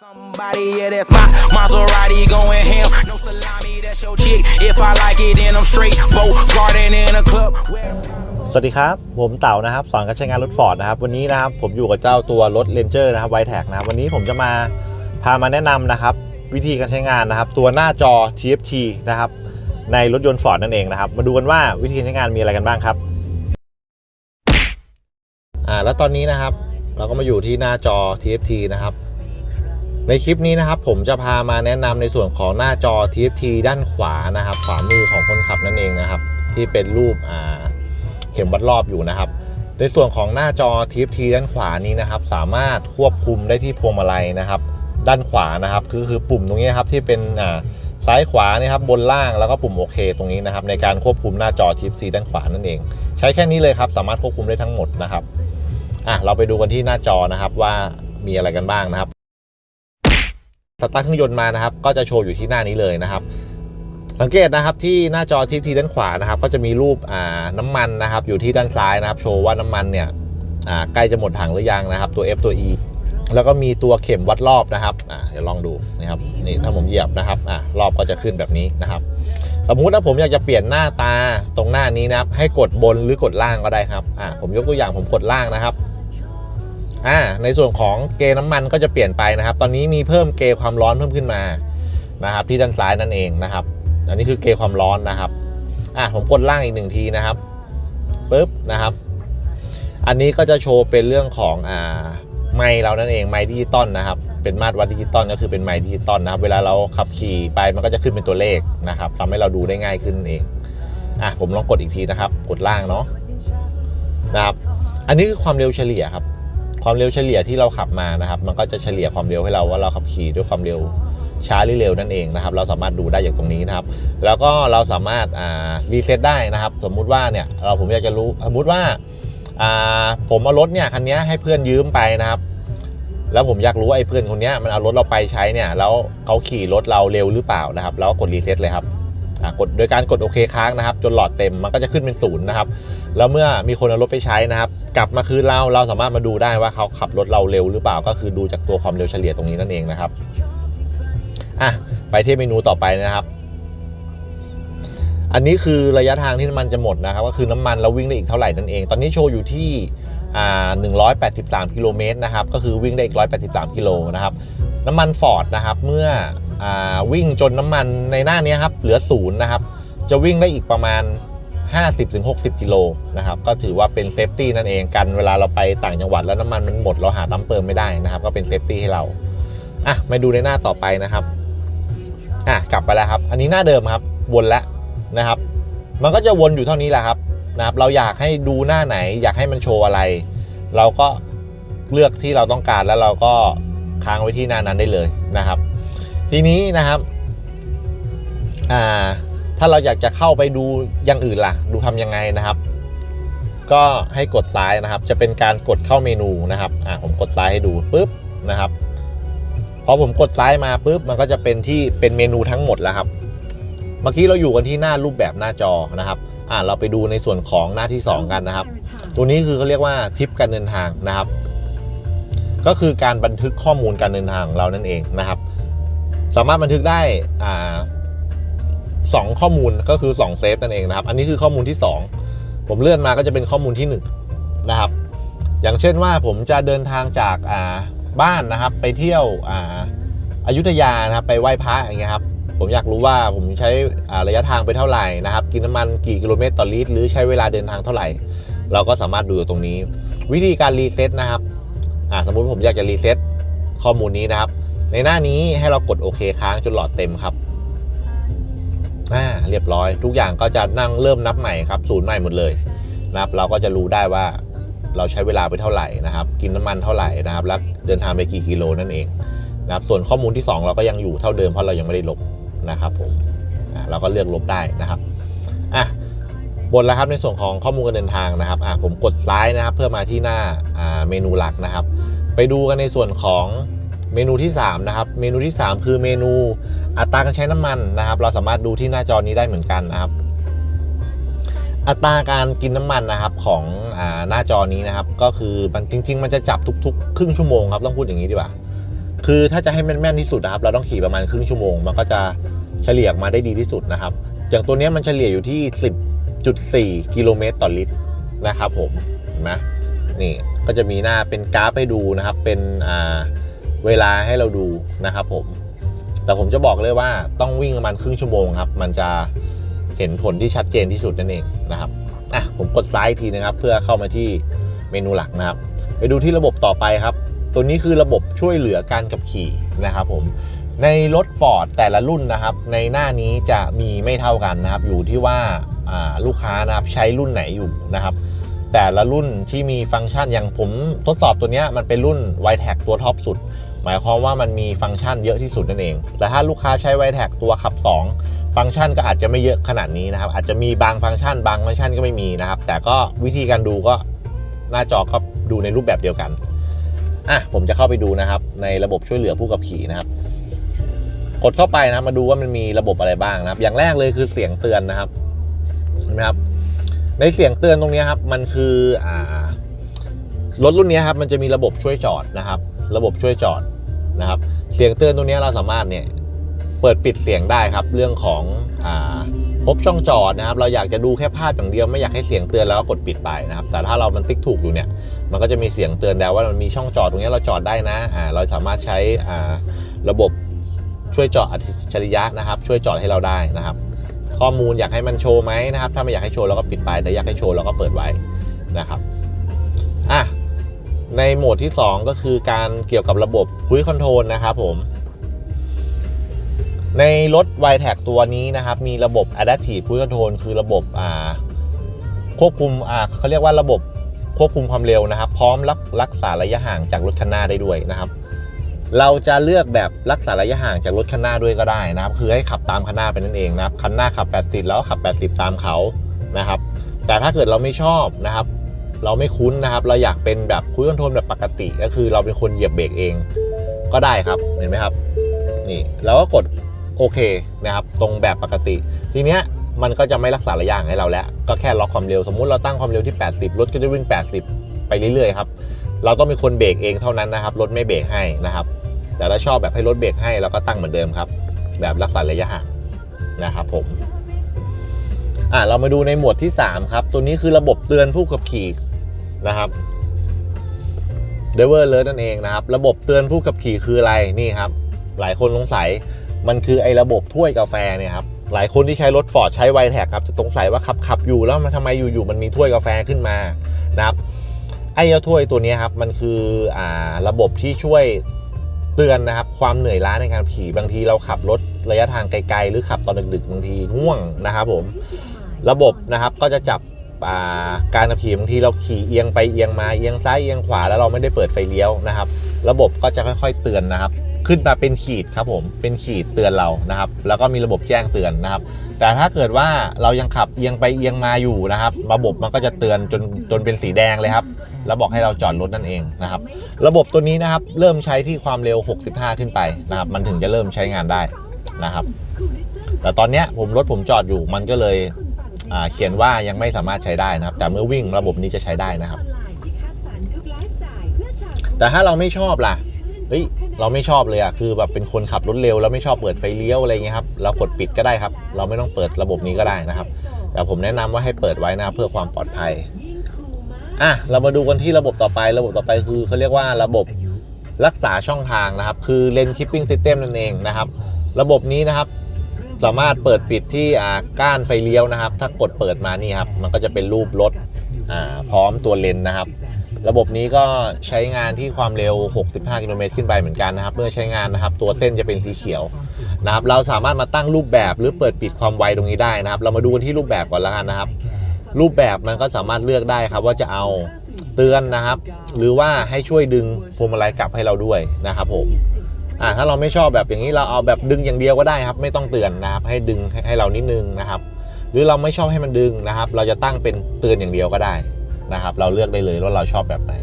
Somebody, yeah, that's my Maserati going ham. No salami, that's your chick. If I like it, then I'm straight. Boat garden in a club. สวัสดีครับ ผมเต่านะครับ สอนการใช้งานรถฟอร์ดนะครับ วันนี้นะครับ ผมอยู่กับเจ้าตัวรถ Ranger นะครับไวแท็กนะครับ วันนี้ผมจะมาพามาแนะนำนะครับ วิธีการใช้งานนะครับ ตัวหน้าจอ TFT นะครับ ในรถยนต์ฟอร์ดนั่นเองนะครับ มาดูกันว่าวิธีการใช้งานมีอะไรกันบ้างครับ อ่า แล้วตอนนี้นะครับ เราก็มาอยู่ที่หน้าจอ TFT นะครับ ในคลิปนี้นะครับผมจะพามาแนะนำในส่วนของหน้าจอ TFT ด้านขวานะครับ ขวามือของคนขับนั่นเองนะครับ ที่เป็นรูปเข็มวัดรอบอยู่นะครับ ในส่วนของหน้าจอ TFT ด้านขวานี้นะครับ สามารถควบคุมได้ที่พวงมาลัยนะครับ ด้านขวานะครับคือคือปุ่มตรงนี้ครับที่เป็นอ่าซ้ายขวานี่ครับบนล่างแล้วก็ปุ่มโอเค ตรงนี้นะครับในการควบคุมหน้าจอ TFT ด้านขวานั่นเอง ใช้แค่นี้เลยครับ สามารถควบคุมได้ทั้งหมดนะครับอะเราไปดูกันที่หน้าจอนะครับว่ามีอะไรกันบ้างนะครับ สตาร์ทเครื่องยนต์มานะครับ ก็จะโชว์อยู่ที่หน้านี้เลยนะครับ สังเกตนะครับที่หน้าจอทีทีด้านขวานะครับ ก็จะมีรูปน้ำมันนะครับ อยู่ที่ด้านซ้ายนะครับ โชว์ว่าน้ำมันเนี่ยใกล้จะหมดถังหรือยังนะครับ ตัว F ตัว E แล้วก็มีตัวเข็มวัดรอบนะครับอ่าเดี๋ยวลองดูนะครับนี่ถ้าผมเหยียบนะครับอ่ารอบก็จะขึ้นแบบนี้นะครับ สมมุติถ้าผมอยากจะเปลี่ยนหน้าตาตรงหน้านี้นะครับ ให้กดบนหรือกดล่างก็ได้ครับอ่าผมยกตัวอย่างผมกดล่างนะครับ อ่าในส่วนของเกน้ำมันก็จะเปลี่ยนไปนะครับ ตอนนี้มีเพิ่มเกณฑ์ความร้อนเพิ่มขึ้นมานะครับที่ด้านซ้ายนั่นเองนะครับอันนี้คือเกณฑ์ความร้อนนะครับอะผมกดล่างอีกหนึ่งทีนะครับปุ๊บนะครับ อันนี้ก็จะโชว์เป็นเรื่องของอ่าไมค์เรานั่นเองไมค์ดิจิตอลนะครับ เป็นมาตรวัดดิจิตอลก็คือเป็นไมค์ดิจิตอลนะครับ เวลาเราขับขี่ไปมันก็จะขึ้นเป็นตัวเลขนะครับทำให้เราดูได้ง่ายขึ้นเองอะผมลองกดอีกทีนะครับ กดล่างเนาะนะครับ อันนี้คือความเร็วเฉลี่ยครับ ความเร็วเฉลี่ยที่เราขับมานะครับ มันก็จะเฉลี่ยความเร็วให้เราว่าเราขับขี่ด้วยความเร็วช้าหรือเร็วนั่นเองนะครับ เราสามารถดูได้จากตรงนี้นะครับ แล้วก็เราสามารถอ่ารีเซ็ตได้นะครับ สมมุติว่าเนี่ยเราผมอยากจะรู้สมมุติว่าอ่าผมเอารถเนี่ยคันนี้ให้เพื่อนยืมไปนะครับ แล้วผมอยากรู้ไอ้เพื่อนคนนี้มันเอารถเราไปใช้เนี่ยแล้วเขาขี่รถเราเร็วหรือเปล่านะครับแล้วก็กดรีเซ็ตเลยครับกดโดยการกดโอเคค้างนะครับ จนหลอดเต็มมันก็จะขึ้นเป็นศูนย์นะครับ แล้วเมื่อมีคนเอารถไปใช้นะครับ กลับมาคืนเราเราสามารถมาดูได้ว่าเขาขับรถเราเร็วหรือเปล่าก็คือดูจากตัวความเร็วเฉลี่ยตรงนี้นั่นเองนะครับอะไปที่เมนูต่อไปนะครับ อันนี้คือระยะทางที่น้ำมันจะหมดนะครับ ก็คือน้ำมันเราวิ่งได้อีกเท่าไหร่นั่นเอง ตอนนี้โชว์อยู่ที่อ่า183 กิโลเมตรนะครับ ก็คือวิ่งได้อีก 183 กิโลนะครับ น้ำมันฟอร์ดนะครับ เมื่ออาวิ่งจนน้ำมันในหน้านี้ครับ เหลือศูนย์นะครับ จะวิ่งได้อีกประมาณ 50-60 กิโลนะครับก็ถือว่าเป็นเซฟตี้นั่นเองกันเวลาเราไปต่างจังหวัดแล้วน้ำมันมันหมดเราหาตั้มเติมไม่ได้นะครับ ก็เป็นเซฟตี้ให้เราอะมาดูในหน้าต่อไปนะครับอะกลับไปแล้วครับ อันนี้หน้าเดิมครับวนแล้วนะครับ มันก็จะวนอยู่เท่านี้แหละครับนะครับเราอยากให้ดูหน้าไหน อยากให้มันโชว์อะไร เราก็เลือกที่เราต้องการแล้วเราก็ค้างไว้ที่หน้านั้นได้เลยนะครับ ทีนี้นะครับอ่า ถ้าเราอยากจะเข้าไปดูอย่างอื่นล่ะ ดูทำยังไงนะครับ ก็ให้กดซ้ายนะครับ จะเป็นการกดเข้าเมนูนะครับอ่าผมกดซ้ายให้ดูปุ๊บนะครับพอผมกดซ้ายมาปุ๊บมันก็จะเป็นที่เป็นเมนูทั้งหมดแล้วครับ เมื่อกี้เราอยู่กันที่หน้ารูปแบบหน้าจอนะครับอ่าเราไปดูในส่วนของหน้าที่ 2 กันนะครับ ตัวนี้คือเขาเรียกว่าทิปการเดินทางนะครับ ก็คือการบันทึกข้อมูลการเดินทางของเรานั่นเองนะครับ สามารถบันทึกได้อ่า สองข้อมูลก็คือ2เซฟนั่นเองนะครับ อันนี้คือข้อมูลที่ 2 ผมเลื่อนมาก็จะเป็นข้อมูลที่ 1 นะครับ อย่างเช่นว่าผมจะเดินทางจากาบ้านนะครับ ไปเที่ยวอาอยุธยานะครับไปไหว้พระอย่างเงี้ยครับผมอยากรู้ว่าผมใช้ระยะทางไปเท่าไหร่นะครับ กินน้ำมันกี่กิโลเมตรต่อลิตรหรือใช้เวลาเดินทางเท่าไหร่ เราก็สามารถดูตรงนี้ วิธีการรีเซ็ตนะครับสมมุติผมอยากจะรีเซ็ตข้อมูลนี้นะครับ ในหน้านี้ให้เรากดโอเคค้างจนหลอดเต็มครับ อ่าเรียบร้อย ทุกอย่างก็จะนั่งเริ่มนับใหม่ครับศูนย์ใหม่หมดเลยนะครับเราก็จะรู้ได้ว่าเราใช้เวลาไปเท่าไหร่นะครับ กินน้ำมันเท่าไหร่นะครับแล้วเดินทางไปกี่กิโลนั่นเองนะครับส่วนข้อมูลที่ 2 เราก็ยังอยู่เท่าเดิมเพราะเรายังไม่ได้ลบนะครับผมอ่าเราก็เลือกลบได้นะครับอะบนแล้วครับในส่วนของข้อมูลการเดินทางนะครับอะผมกดซ้ายนะครับ เพื่อมาที่หน้าอ่าเมนูหลักนะครับ ไปดูกันในส่วนของเมนูที่ 3 นะครับ เมนูที่ 3 คือเมนู อัตราการใช้น้ำมันนะครับ เราสามารถดูที่หน้าจอนี้ได้เหมือนกันนะครับ อัตราการกินน้ำมันนะครับของอหน้าจอนี้นะครับ ก็คือมันจริง ๆ มันจะจับทุก ๆ ครึ่งชั่วโมงครับต้องพูดอย่างนี้ดีกว่าคือถ้าจะให้แม่นๆที่สุดนะครับ เราต้องขี่ประมาณครึ่งชั่วโมง มันก็จะเฉลี่ยออกมาได้ดีที่สุดนะครับ อย่างตัวนี้มันเฉลี่ยอยู่ที่ 10.4 กิโลเมตรต่อลิตรนะครับ ผมเห็นไหมนี่ก็จะมีหน้าเป็นกราฟให้ดูนะครับ เป็นเวลาให้เราดูนะครับผม แต่ผมจะบอกเลยว่าต้องวิ่งประมาณครึ่งชั่วโมงครับ มันจะเห็นผลที่ชัดเจนที่สุดนั่นเองนะครับอะผมกดซ้ายทีนะครับ เพื่อเข้ามาที่เมนูหลักนะครับ ไปดูที่ระบบต่อไปครับ ตัวนี้คือระบบช่วยเหลือการขับขี่นะครับผมในรถฟอร์ดแต่ละรุ่นนะครับ ในหน้านี้จะมีไม่เท่ากันนะครับ อยู่ที่ว่าาลูกค้านะครับใช้รุ่นไหนอยู่นะครับ แต่ละรุ่นที่มีฟังก์ชันอย่างผมทดสอบตัวนี้มันเป็นรุ่น y t e c ตัวท็อปสุด หมายความว่ามันมีฟังก์ชันเยอะที่สุดนั่นเอง แต่ถ้าลูกค้าใช้ y t e c ตัวขับ 2 ฟังก์ชันก็อาจจะไม่เยอะขนาดนี้นะครับ อาจจะมีบางฟังก์ชันบางฟังก์ชันก็ไม่มีนะครับ แต่ก็วิธีการดูก็หน้าจอก็ดูในรูปแบบเดียวกันอะผมจะเข้าไปดูนะครับ ในระบบช่วยเหลือผู้ขับขี่นะครับ กดเข้าไปนะครับมาดูว่ามันมีระบบอะไรบ้างนะครับ อย่างแรกเลยคือเสียงเตือนนะครับเห็นไหมครับ ในเสียงเตือนตรงนี้ครับ มันคืออ่ารถรุ่นนี้ครับมันจะมีระบบช่วยจอดนะครับ ระบบช่วยจอด นะครับ เสียงเตือนตรงเนี้เราสามารถเนี่ยเปิดปิดเสียงได้ครับ เรื่องของอ่าพบช่องจอดนะครับ เราอยากจะดูแค่ภาพอย่างเดียวไม่อยากให้เสียงเตือนแล้วก็กดปิดไปนะครับ แต่ถ้าเรามันติ๊กถูกอยู่เนี่ย มันก็จะมีเสียงเตือนแล้วว่ามันมีช่องจอดตรงนี้เราจอดได้นะอ่าเราสามารถใช้อ่าระบบช่วยจอดอัจฉริยะนะครับ ช่วยจอดให้เราได้นะครับ ข้อมูลอยากให้มันโชว์ไหมนะครับ ถ้าไม่อยากให้โชว์เราก็ปิดไป แต่อยากให้โชว์เราก็เปิดไว้นะครับ ในโหมดที่ 2 ก็คือการเกี่ยวกับระบบคุยคอนโทรลนะครับผม ในรถ y t e c ตัวนี้นะครับ มีระบบ Adaptive Cruise Control คือระบบควบคุมเขาเรียกว่าระบบควบคุมความเร็วนะครับ พร้อมรักรักษาระยะห่างจากรถคันหน้าได้ด้วยนะครับ เราจะเลือกแบบรักษาระยะห่างจากรถคันหน้าด้วยก็ได้นะครับ คือให้ขับตามคันหน้าไปนั่นเองนะครับคันหน้าขับ 80 แล้วขับ 80 ตามเขานะครับ แต่ถ้าเกิดเราไม่ชอบนะครับ เราไม่คุ้นนะครับ เราอยากเป็นแบบคุยคอนโทรลแบบปกติ ก็คือเราเป็นคนเหยียบเบรกเองก็ได้ครับเห็นไหมครับนี่เราก็กดโอเคนะครับตรงแบบปกติ ทีเนี้ยมันก็จะไม่รักษาระยะห่างให้เราแล้ว ก็แค่ล็อกความเร็วสมมุติเราตั้งความเร็วที่ 80 รถก็จะวิ่ง 80 ไปเรื่อยๆครับเราต้องเป็นคนเบรกเองเท่านั้นนะครับรถไม่เบรกให้นะครับแต่ถ้าชอบแบบให้รถเบรกให้เราก็ตั้งเหมือนเดิมครับ แบบรักษาระยะห่างนะครับผมอะเรามาดูในหมวดที่ 3 ครับ ตัวนี้คือระบบเตือนผู้ขับขี่ นะครับ d e v e r Alert นั่นเองนะครับ ระบบเตือนผู้ขับขี่คืออะไรนี่ครับ หลายคนสงสัยมันคือไอ้ระบบถ้วยกาแฟเนี่ยครับหลายคนที่ใช้รถฟอร์ดใช้ไวแท็กครับจะสงสัยว่าขับขับอยู่แล้วมันทำไมอยู่ๆมันมีถ้วยกาแฟขึ้นมานะครับไอ้เจ้าถ้วยตัวนี้ครับมันคืออ่าระบบที่ช่วยเตือนนะครับ ความเหนื่อยล้าในการขี่บางทีเราขับรถระยะทางไกลๆ หรือขับตอนดึกๆบางทีง่วงนะครับผม ระบบนะครับก็จะจับ การขับขี่บางทีเราขี่เอียงไปเอียงมาเอียงซ้ายเอียงขวาแล้วเราไม่ได้เปิดไฟเลี้ยวนะครับ ระบบก็จะค่อย ๆเตือนนะครับ ขึ้นมาเป็นขีดครับผมเป็นขีดเตือนเรานะครับ แล้วก็มีระบบแจ้งเตือนนะครับ แต่ถ้าเกิดว่าเรายังขับเอียงไปเอียงมาอยู่นะครับ ระบบมันก็จะเตือนจนจนเป็นสีแดงเลยครับแล้วบอกให้เราจอดรถนั่นเองนะครับ ระบบตัวนี้นะครับ เริ่มใช้ที่ความเร็ว 65 ขึ้นไปนะครับ มันถึงจะเริ่มใช้งานได้นะครับ แต่ตอนนี้ผมรถผมจอดอยู่มันก็เลย อ่าเขียนว่ายังไม่สามารถใช้ได้นะครับ แต่เมื่อวิ่งระบบนี้จะใช้ได้นะครับ แต่ถ้าเราไม่ชอบล่ะเฮ้ยเราไม่ชอบเลยอะคือแบบเป็นคนขับรถเร็วแล้วไม่ชอบเปิดไฟเลี้ยวอะไรเงี้ยครับเรากดปิดก็ได้ครับ เราไม่ต้องเปิดระบบนี้ก็ได้นะครับ แต่ผมแนะนำว่าให้เปิดไว้นะเพื่อความปลอดภัยอะเรามาดูกันที่ระบบต่อไประบบต่อไปคือเขาเรียกว่าระบบรักษาช่องทางนะครับ คือ Lane Keeping System นั่นเองนะครับ ระบบนี้นะครับ สามารถเปิดปิดที่อ่าก้านไฟเลี้ยวนะครับ ถ้ากดเปิดมานี่ครับ มันก็จะเป็นรูปรถอ่าพร้อมตัวเลนนะครับ ระบบนี้ก็ใช้งานที่ความเร็ว 65 กิโลเมตรขึ้นไปเหมือนกันนะครับ เมื่อใช้งานนะครับ ตัวเส้นจะเป็นสีเขียวนะครับ เราสามารถมาตั้งรูปแบบหรือเปิดปิดความไวตรงนี้ได้นะครับ เรามาดูกันที่รูปแบบก่อนล้วกันนะครับ รูปแบบมันก็สามารถเลือกได้ครับ ว่าจะเอาเตือนนะครับ หรือว่าให้ช่วยดึงพวงมาลัยกลับให้เราด้วยนะครับผม อ่าถ้าเราไม่ชอบแบบอย่างนี้เราเอาแบบดึงอย่างเดียวก็ได้ครับ ไม่ต้องเตือนนะครับ ให้ดึงให้ให้เรานิดนึงนะครับ หรือเราไม่ชอบให้มันดึงนะครับ เราจะตั้งเป็นเตือนอย่างเดียวก็ได้นะครับ เราเลือกได้เลยว่าเราชอบแบบไหน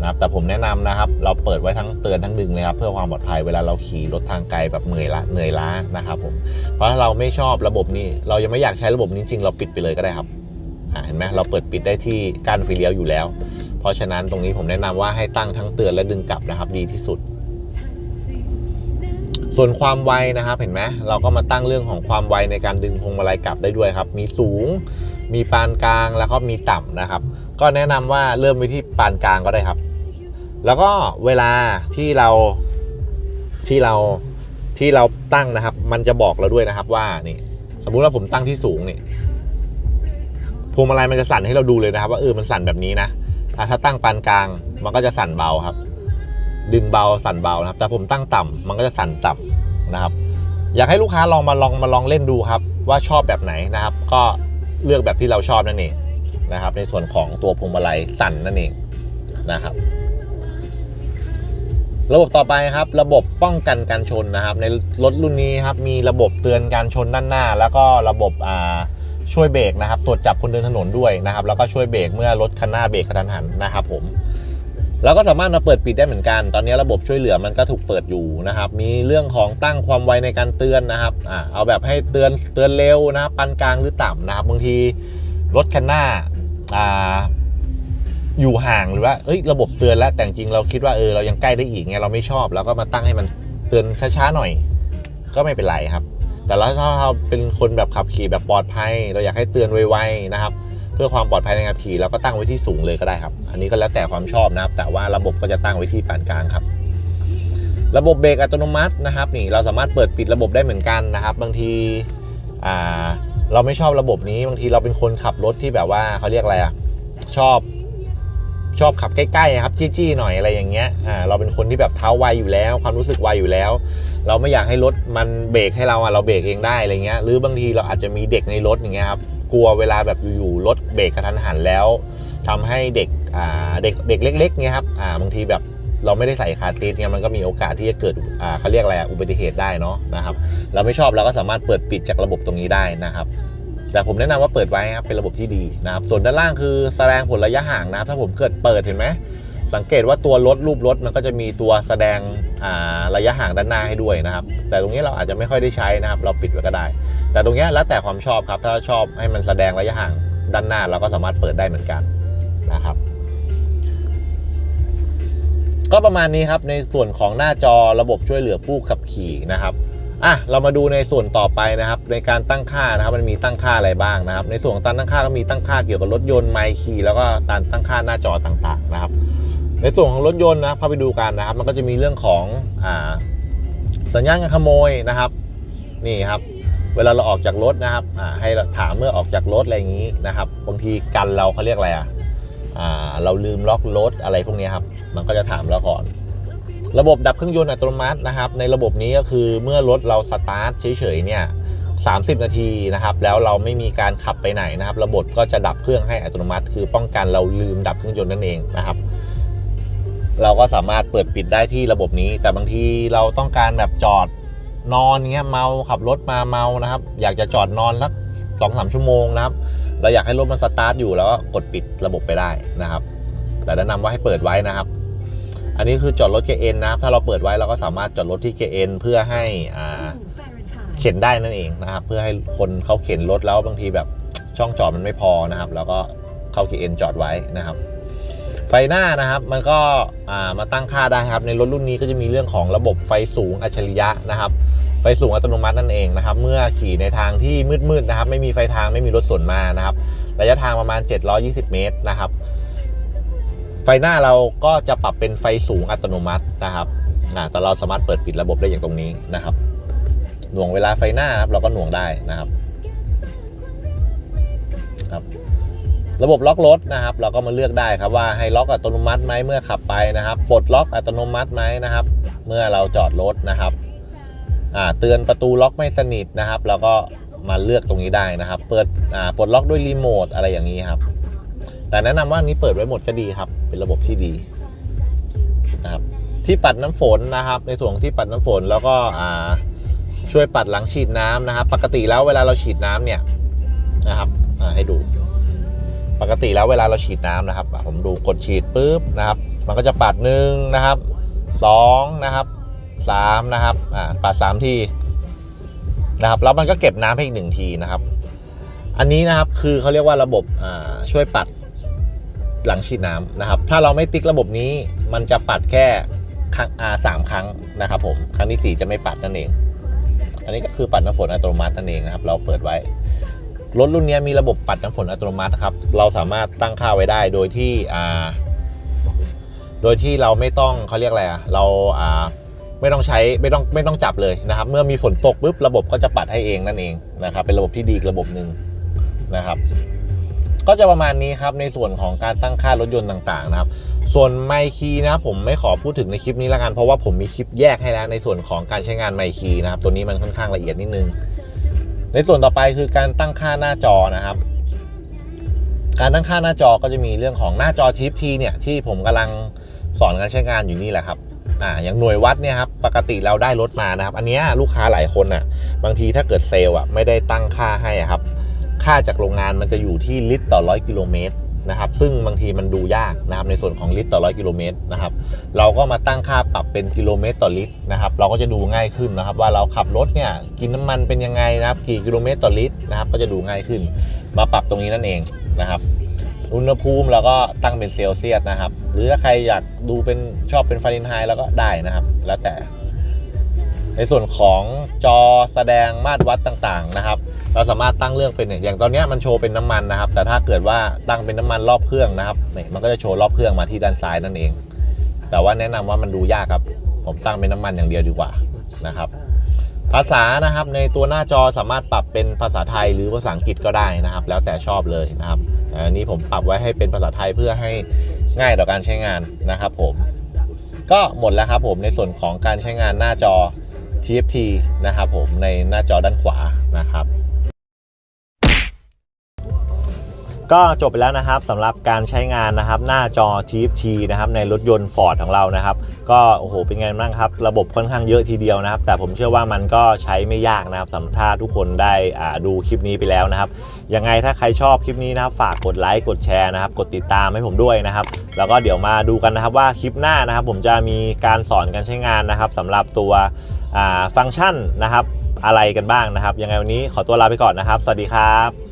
นะครับแต่ผมแนะนำนะครับ เราเปิดไว้ทั้งเตือนทั้งดึงเลยครับเพื่อความปลอดภัยเวลาเราขี่รถทางไกลแบบเหนื่อยละเหนื่อยล้านะครับผมเพราะถ้าเราไม่ชอบระบบนี้ เรายังไม่อยากใช้ระบบนี้จริงเราปิดไปเลยก็ได้ครับอ่าเห็นไหมเราเปิดปิดได้ที่การไฟเลี้ยวอยู่แล้ว เพราะฉะนั้นตรงนี้ผมแนะนำว่าให้ตั้งทั้งเตือนและดึงกลับนะครับ ดีที่สุด ส่วนความไวนะครับเห็นไหมเราก็มาตั้งเรื่องของความไวในการดึงพวงมาลัยกลับได้ด้วยครับ มีสูง มีปานกลางแล้วก็มีต่ำนะครับ ก็แนะนำว่าเริ่มไปที่ปานกลางก็ได้ครับ แล้วก็เวลาที่เราที่เราที่เราตั้งนะครับ มันจะบอกเราด้วยนะครับว่านี่สมมุติว่าผมตั้งที่สูงนี่พวงมาลัยมันจะสั่นให้เราดูเลยนะครับ ว่าเออมันสั่นแบบนี้นะถ้าตั้งปานกลางมันก็จะสั่นเบาครับ ดึงเบาสั่นเบานะครับ แต่ผมตั้งต่ำมันก็จะสั่นต่ำนะครับ อยากให้ลูกค้าลองมาลองมาลองเล่นดูครับ ว่าชอบแบบไหนนะครับ ก็เลือกแบบที่เราชอบนั่นเองนะครับ ในส่วนของตัวพวงมาลัยสั่นนั่นเองนะครับ ระบบต่อไปครับ ระบบป้องกันการชนนะครับ ในรถรุ่นนี้ครับมีระบบเตือนการชนด้านหน้า แล้วก็ระบบอ่าช่วยเบรกนะครับ ตรวจจับคนเดินถนนด้วยนะครับ แล้วก็ช่วยเบรกเมื่อรถคันหน้าเบรกกระทันหันนะครับผม แล้วก็สามารถมาเปิดปิดได้เหมือนกัน ตอนนี้ระบบช่วยเหลือมันก็ถูกเปิดอยู่นะครับ มีเรื่องของตั้งความไวในการเตือนนะครับอ่าเอาแบบให้เตือนเตือนเร็วนะครับปานกลางหรือต่ำนะครับบางทีรถคันหน้าอ่าอยู่ห่างหรือว่าเอ้ยระบบเตือนแล้วแต่จริงเราคิดว่าเออเรายังใกล้ได้อีกไงเราไม่ชอบเราก็มาตั้งให้มันเตือนช้าๆหน่อย ก็ไม่เป็นไรครับ แต่แล้วถ้าเราเป็นคนแบบขับขี่แบบปลอดภัย เราอยากให้เตือนไวๆนะครับ เพื่อความปลอดภัยในการขี่เราก็ตั้งไว้ที่สูงเลยก็ได้ครับ อันนี้ก็แล้วแต่ความชอบนะครับ แต่ว่าระบบก็จะตั้งไว้ที่ปานกลางครับ ระบบเบรกอัตโนมัตินะครับนี่เราสามารถเปิดปิดระบบได้เหมือนกันนะครับ บางทีอ่าเราไม่ชอบระบบนี้บางทีเราเป็นคนขับรถที่แบบว่าเขาเรียกอะไรอะชอบชอบขับใกล้ๆครับจี้ๆหน่อยอะไรอย่างเงี้ยอ่าเราเป็นคนที่แบบเท้าไวอยู่แล้ว ความรู้สึกไวอยู่แล้ว เราไม่อยากให้รถมันเบรกให้เราอะเราเบรกเองได้อะไรเงี้ยหรือบางทีเราอาจจะมีเด็กในรถอย่างเงี้ยครับ กลัวเวลาแบบอยู่ๆรถเบรกกระทันหันแล้วทำให้เด็กอ่าเด็กเด็กเล็กๆเงี้ยครับอ่าบางทีแบบเราไม่ได้ใส่คาร์ติสเนี่ยมันก็มีโอกาสที่จะเกิดอ่าเขาเรียกอะไรอุบัติเหตุได้เนาะนะครับ เราไม่ชอบเราก็สามารถเปิดปิดจากระบบตรงนี้ได้นะครับ แต่ผมแนะนำว่าเปิดไว้ครับเป็นระบบที่ดีนะครับ ส่วนด้านล่างคือแสดงผลระยะห่างนะครับ ถ้าผมเกิดเปิดเห็นไหม สังเกตว่าตัวรถรูปรถมันก็จะมีตัวแสดงระยะห่างด้านหน้าให้ด้วยนะครับ แต่ตรงนี้เราอาจจะไม่ค่อยได้ใช้นะครับ เราปิดไว้ก็ได้ แต่ตรงนี้แล้วแต่ความชอบครับ ถ้าชอบให้มันแสดงระยะห่างด้านหน้าเราก็สามารถเปิดได้เหมือนกันนะครับ ก็ประมาณนี้ครับในส่วนของหน้าจอระบบช่วยเหลือผู้ขับขี่นะครับอะเรามาดูในส่วนต่อไปนะครับ ในการตั้งค่านะครับ มันมีตั้งค่าอะไรบ้างนะครับ ในส่วนของการตั้งค่าก็มีตั้งค่าเกี่ยวกับรถยนต์ไมค์คีย์แล้วก็การตั้งค่าหน้าจอต่างๆนะครับ ในส่วนของรถยนต์นะครับเข้าไปดูกันนะครับ มันก็จะมีเรื่องของอ่าสัญญาณการขโมยนะครับ นี่ครับ เวลาเราออกจากรถนะครับอ่าให้ถามเมื่อออกจากรถอะไรอย่างนี้นะครับบางทีกันเราเขาเรียกอะไรอะอ่าเราลืมล็อกรถอะไรพวกนี้ครับ มันก็จะถามเราก่อน ระบบดับเครื่องยนต์อัตโนมัตินะครับ ในระบบนี้ก็คือเมื่อรถเราสตาร์ทเฉยๆเนี่ย30 นาทีนะครับ แล้วเราไม่มีการขับไปไหนนะครับ ระบบก็จะดับเครื่องให้อัตโนมัติ คือป้องกันเราลืมดับเครื่องยนต์นั่นเองนะครับ เราก็สามารถเปิดปิดได้ที่ระบบนี้ แต่บางทีเราต้องการแบบจอดนอนเงี้ยเมาขับรถมาเมานะครับ อยากจะจอดนอนสักสองสามชั่วโมงนะครับ เราอยากให้รถมันสตาร์ทอยู่แล้วก็กดปิดระบบไปได้นะครับ แต่แนะนำว่าให้เปิดไว้นะครับ อันนี้คือจอดรถ KN นนะครับ ถ้าเราเปิดไว้เราก็สามารถจอดรถที่ KN เพื่อให้อ่าเข็นได้นั่นเองนะครับ เพื่อให้คนเขาเข็นรถแล้วบางทีแบบช่องจอดมันไม่พอนะครับ แล้วก็เข้า KN จอดไว้นะครับ ไฟหน้านะครับมันก็มาตั้งค่าได้ครับ ในรถรุ่นนี้ก็จะมีเรื่องของระบบไฟสูงอัจฉริยะนะครับ ไฟสูงอัตโนมัตินั่นเองนะครับ เมื่อขี่ในทางที่มืดๆนะครับ ไม่มีไฟทางไม่มีรถสวนมานะครับ ระยะทางประมาณ 720 เมตรนะครับ ไฟหน้าเราก็จะปรับเป็นไฟสูงอัตโนมัตินะครับแต่เราสามารถเปิดปิดระบบได้อย่างตรงนี้นะครับ หน่วงเวลาไฟหน้าครับเราก็หน่วงได้นะครับครับ ระบบล็อกรถนะครับ เราก็มาเลือกได้ครับว่าให้ล็อกอัตโนมัติไหมเมื่อขับไปนะครับปลดล็อกอัตโนมัติไหมนะครับ เมื่อเราจอดรถนะครับเตือนประตูล็อกไม่สนิทนะครับ เราก็มาเลือกตรงนี้ได้นะครับ เปิดปลดล็อกด้วยรีโมทอะไรอย่างนี้ครับ แต่แนะนำว่านี้เปิดไว้หมดก็ดีครับ เป็นระบบที่ดีนะครับที่ปัดน้ำฝนนะครับ ในส่วนของที่ปัดน้ำฝนแล้วก็ช่วยปัดหลังฉีดน้ำนะครับ ปกติแล้วเวลาเราฉีดน้ำเนี่ยนะครับให้ดู ปกติแล้วเวลาเราฉีดน้ำนะครับ ผมดูกดฉีดปุ๊บนะครับ มันก็จะปัดหนึ่งนะครับสองนะครับสามนะครับอ่าปัดสามทีนะครับแล้วมันก็เก็บน้ำให้อีกหนึ่งทีนะครับ อันนี้นะครับคือเขาเรียกว่าระบบช่วยปัดหลังฉีดน้ำนะครับ ถ้าเราไม่ติ๊กระบบนี้ มันจะปัดแค่ครั้งอาสามครั้งนะครับ ผมครั้งที่สี่จะไม่ปัดนั่นเอง อันนี้ก็คือปัดน้ำฝนอัตโนมัตินั่นเองนะครับ เราเปิดไว้ รถรุ่นนี้มีระบบปัดน้ำฝนอัตโนมัติครับ เราสามารถตั้งค่าไว้ได้โดยที่อ่าโดยที่เราไม่ต้องเขาเรียกอะไรอะเราอ่าไม่ต้องใช้ไม่ต้องไม่ต้องจับเลยนะครับ เมื่อมีฝนตกปุ๊บระบบก็จะปัดให้เองนั่นเองนะครับ เป็นระบบที่ดีอีกระบบหนึ่งนะครับก็จะประมาณนี้ครับในส่วนของการตั้งค่ารถยนต์ต่างๆนะครับ ส่วนไมค์คีนะผมไม่ขอพูดถึงในคลิปนี้ละกันเพราะว่าผมมีคลิปแยกให้แล้วในส่วนของการใช้งานไมค์คีนะครับ ตัวนี้มันค่อนข้างละเอียดนิดนึง ในส่วนต่อไปคือการตั้งค่าหน้าจอนะครับ การตั้งค่าหน้าจอก็จะมีเรื่องของหน้าจอทิปทีเนี่ยที่ผมกำลังสอนการใช้งานอยู่นี่แหละครับอ่าอย่างหน่วยวัดเนี่ยครับปกติเราได้รถมานะครับ อันนี้ลูกค้าหลายคนอะ บางทีถ้าเกิดเซลล์อะไม่ได้ตั้งค่าให้ครับ ค่าจากโรงงานมันจะอยู่ที่ลิตรต่อร้อยกิโลเมตร นะครับ ซึ่งบางทีมันดูยากนะครับในส่วนของลิตรต่อร้อยกิโลเมตรนะครับ เราก็มาตั้งค่าปรับเป็นกิโลเมตรต่อลิตรนะครับ เราก็จะดูง่ายขึ้นนะครับ ว่าเราขับรถเนี่ยกินน้ำมันเป็นยังไงนะครับ กี่กิโลเมตรต่อลิตรนะครับ ก็จะดูง่ายขึ้น มาปรับตรงนี้นั่นเองนะครับ อุณหภูมิเราก็ตั้งเป็นเซลเซียสนะครับ หรือถ้าใครอยากดูเป็นชอบเป็นฟาเรนไฮต์แล้วก็ได้นะครับ แล้วแต่ ในส่วนของจอแสดงมาตรวัดต่างๆนะครับ เราสามารถตั้งเรื่องเป็นอย่างตอนนี้มันโชว์เป็นน้ำมันนะครับ แต่ถ้าเกิดว่าตั้งเป็นน้ำมันรอบเครื่องนะครับเนี่ยมันก็จะโชว์รอบเครื่องมาที่ด้านซ้ายนั่นเอง แต่ว่าแนะนำว่ามันดูยากครับ ผมตั้งเป็นน้ำมันอย่างเดียวดีกว่านะครับ ภาษานะครับในตัวหน้าจอสามารถปรับเป็นภาษาไทยหรือภาษาอังกฤษก็ได้นะครับ แล้วแต่ชอบเลยนะครับอันนี้ผมปรับไว้ให้เป็นภาษาไทยเพื่อให้ง่ายต่อการใช้งานนะครับ ผม ก็หมดแล้วครับผมในส่วนของการใช้งานหน้าจอ TFT นะครับผมในหน้าจอด้านขวานะครับ ก็จบไปแล้วนะครับสำหรับการใช้งานนะครับ หน้าจอ TFT นะครับในรถยนต์ Ford ของเรานะครับ ก็โอ้โหเป็นไงบ้างครับ ระบบค่อนข้างเยอะทีเดียวนะครับ แต่ผมเชื่อว่ามันก็ใช้ไม่ยากนะครับสำหรับถ้าทุกคนได้อ่าดูคลิปนี้ไปแล้วนะครับยังไงถ้าใครชอบคลิปนี้นะครับ ฝากกดไลค์กดแชร์นะครับ กดติดตามให้ผมด้วยนะครับ แล้วก็เดี๋ยวมาดูกันนะครับว่าคลิปหน้านะครับ ผมจะมีการสอนการใช้งานนะครับสำหรับตัวอ่าฟังก์ชันนะครับอะไรกันบ้างนะครับ ยังไงวันนี้ขอตัวลาไปก่อนนะครับ สวัสดีครับ